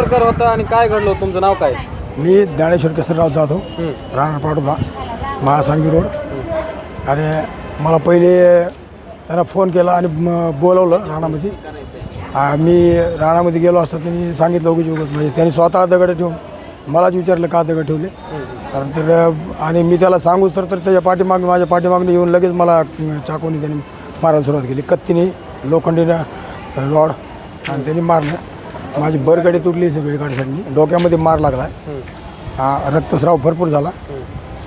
प्रकार होता आणि काय घडलं? होतं? तुमचं नाव काय? मी ज्ञानेश्वर केसरराव जाधव. राहणार पाटोदा महासांगी रोड. आणि मला पहिले त्यांना फोन केला आणि म- बोलवलं राणामध्ये आ, मी राणामध्ये गेलो असता त्यांनी सांगितलं उगीच उगीच. म्हणजे त्यांनी स्वतः दगड ठेवून मलाच विचारलं का दगड ठेवले. कारण तर आणि मी त्याला सांगूच तर तर त्याच्या पाठीमाग माझ्या पाठीमागने येऊन लगेच मला अं, चाकूने त्यांनी मारायला सुरुवात केली. कत्तीने लोखंडीनं रॉड आणि त्यांनी मारलं. माझी बरगडी तुटली सगळी गाडीसाठी डोक्यामध्ये मार लागला. हा रक्तस्राव भरपूर झाला.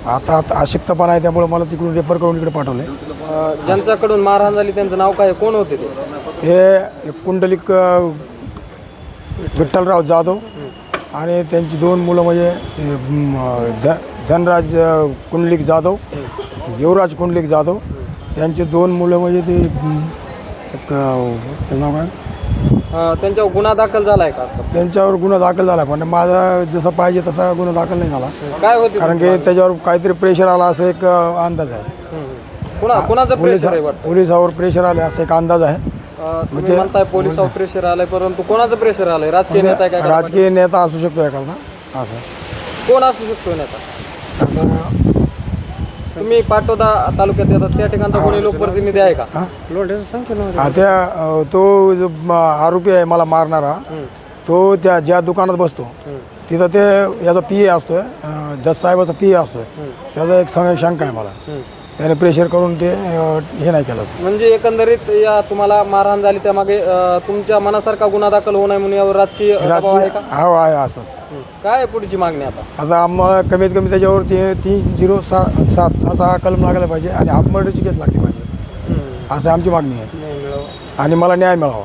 आता आता अशक्तपणा आहे त्यामुळे मला तिकडून रेफर करून इकडे पाठवलं ज्यांच्याकडून मारहाण झाली त्यांचं नाव काय? कोण होते ते? ते एक कुंडलिक विठ्ठलराव जाधव आणि त्यांची दोन मुलं म्हणजे हे, ध धनराज कुंडलिक जाधव युवराज कुंडलिक जाधव त्यांचे दोन मुलं म्हणजे ते एक नाव काय? अं, त्यांच्यावर गुन्हा दाखल झालाय का? आता? त्यांच्यावर गुन्हा दाखल झाला पण माझा जसा पाहिजे तसा गुन्हा दाखल नाही झाला. काय होते कारण की त्याच्यावर काहीतरी प्रेशर आला असं एक अ, अंदाज आहे. कुणा कुणाचं प्रेशर आहे वाटतं? पोलिसावर प्रेशर आले असं एक अंदाज आहे. अं, तुम्ही म्हणताय पोलिसावर प्रेशर आलंय परंतु कोणाचं प्रेशर आलंय? राजकीय नेता आहे काय काय? राजकीय नेता असू शकतो एखादा असं. कोण असू शकतो नेता? आता तुम्ही पाटोदा तालुक्यात येतात त्या ठिकाणचा कोणी लोकप्रतिनिधी आहे का? हा, त्या अ, तो जो म, आरोपी आहे मला मारणारा तो त्या ज्या दुकानात बसतो तिथं ते याचा पी ए असतोय अ, दस साहेबाचा पी ए असतोय. त्याचा एक समय शंका आहे मला. त्याने प्रेशर करून ते अ, हे नाही केलं. म्हणजे एकंदरीत या तुम्हाला मारहाण झाली त्यामागे अं, तुमच्या मनासारखा गुन्हा दाखल होऊ नये म्हणून यावर राजकीय दबाव आहे राजकीय का? हा आहे असंच. हं. काय आहे पुढची मागणी आता? आता आम्हाला कमीत कमी त्याच्यावर ते तीन झिरो सात सात असा हा कलम लागायला पाहिजे आणि हाफ मर्डरची केस लागली पाहिजे. असं आमची मागणी आहे. आणि मला न्याय मिळावा.